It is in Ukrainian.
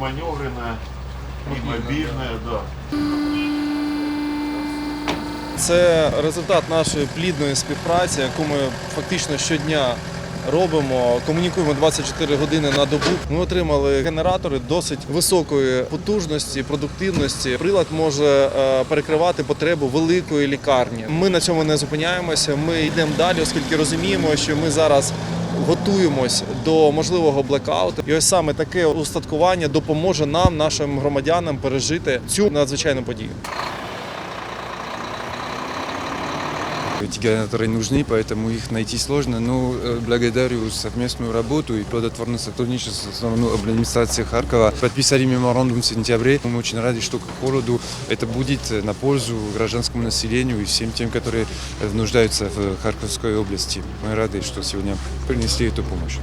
маневренная, и мобильная, да. Це результат нашої плідної співпраці, яку ми фактично щодня робимо. Комунікуємо 24 години на добу. Ми отримали генератори досить високої потужності, продуктивності. Прилад може е, перекривати потребу великої лікарні. Ми на цьому не зупиняємося. Ми йдемо далі, оскільки розуміємо, що ми зараз. Готуємось до можливого блекауту, і ось саме таке устаткування допоможе нам, нашим громадянам, пережити цю надзвичайну подію. Эти генераторы нужны, поэтому их найти сложно, но э, благодарю совместную работу и плодотворное сотрудничество с ну, администрацией Харькова. Подписали меморандум в сентябре. Мы очень рады, что к холоду это будет э, на пользу гражданскому населению и всем тем, которые э, нуждаются в Харьковской области. Мы рады, что сегодня принесли эту помощь.